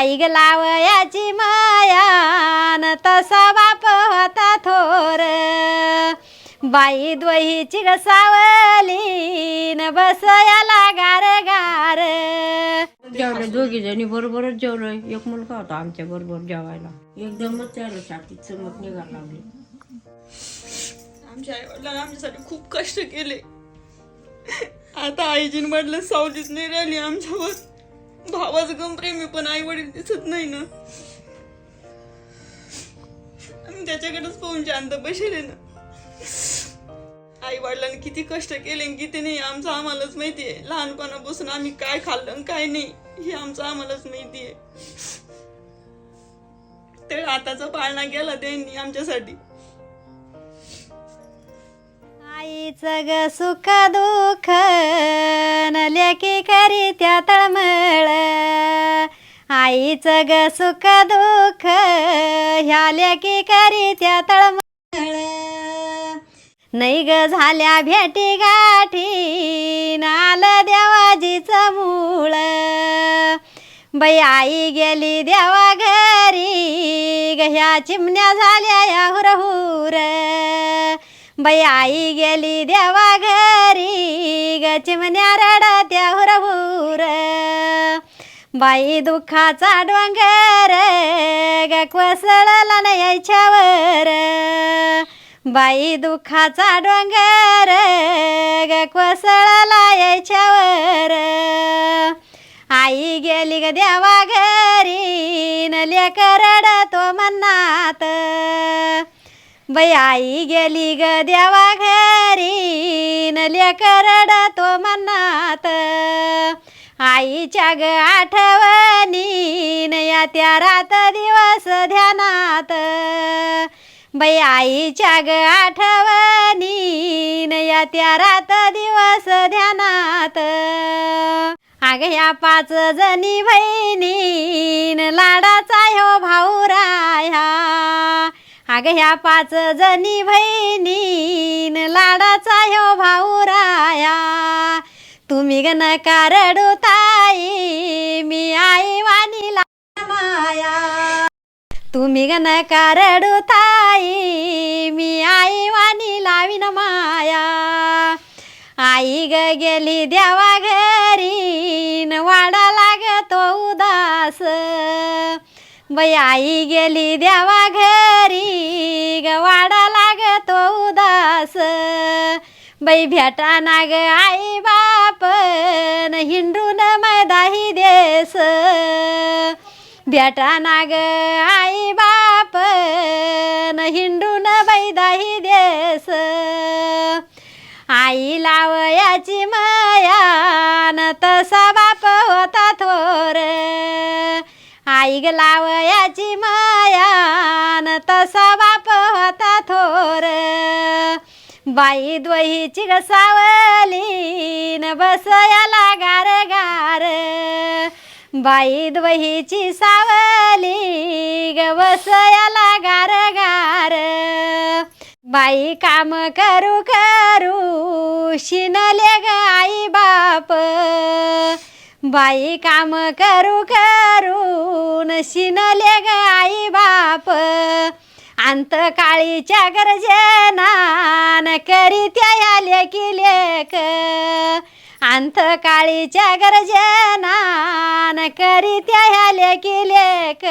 आई ग लावयाची मायान तसा बाप होता थोर. बाई द्वहीची ग सावलीन बसयाला गार गार जेवले दोघी जणी बरोबरच जेवलो एक मुलगा होता आमच्या बरोबर जेवायला. एकदमच त्याला छातीत चमक निघायला लागली. आमच्या आई वडिलांनी आमच्यासाठी खूप कष्ट केले. आता आईजीन म्हटलं सावलीच नाही राहिली आमच्यावर. भावाचं गम प्रेमी पण आई वडील दिसत नाही ना. आम्ही त्याच्याकडेच पाहून शांत बसेले ना. आई वडिलांनी किती कष्ट केले आणि किती नाही आमचं आम्हालाच माहिती आहे. लहानपणापासून आम्ही काय खाल्लं आणि काय नाही हे आमचं आम्हालाच माहिती आहे. ते आताचा पाळणा गेला त्यांनी आमच्यासाठी. आईचं ग सुख दुःख न लेकी करी त्या तळमळ. आईचं ग सुख दुःख ह्या लेकी करी त्या तळमळ. नाही ग झाल्या भेटी गाठी नालं देवाजीचं मूळ. बाई आई गेली देवा घरी ग ह्या चिमण्या झाल्या या हुरहुर. बाई आई गेली देवा घरी ग चिमण्या रडत्या हुरहुर बाई दुःखाचा डोंगर ग कोसळला न यायच्यावर बाई दुःखाचा डोंगर ग कोसळला यायच्यावर आई गेली ग देवा घरी न लेकर रडतो मन्नात बाई आई गेली ग देवा घरी न लेकर रडतो मनात आईच्या ग आठवणी न या त्या रात दिवस ध्यानात बाई आईच्या ग आठवणी न या त्या रात दिवस ध्यानात आग ह्या पाच जणी बहिणी लाडाचा ह्यो अग ह्या पाच जणी बहिणीन लाडाचा ह्यो भाऊ राया. तुम्ही गन कारडू ताई मी आई वाणी माया. तुम्ही गन कारडू ताई मी आई वाणी लावीन माया. आई ग गेली देवा घरी न वाडा लागतो उदास. बाई आई गेली देवा घरी ग वाडा लागतो उदास. बाई भेटा ना आई बाप न हिंडून मैदाही देस. भेटा ना ग आई बाप न हिंडून बैदाही देस. आई लावयाची माया न तसा बाप होता थोर. लावयाची मायान तसा बाप होता थोर. बाई द्वहीची ग न बसयाला गार गार बाई द्वहीची सावली ग बसयाला गार गार बाई काम करू करू शिनले ग आई बाई काम करू करू न शिनले ग आई बाप. अंत काळीच्या गरजेना करी त्या लेकी लेक अंत काळीच्या गरजेना करी त्या लेकी लेक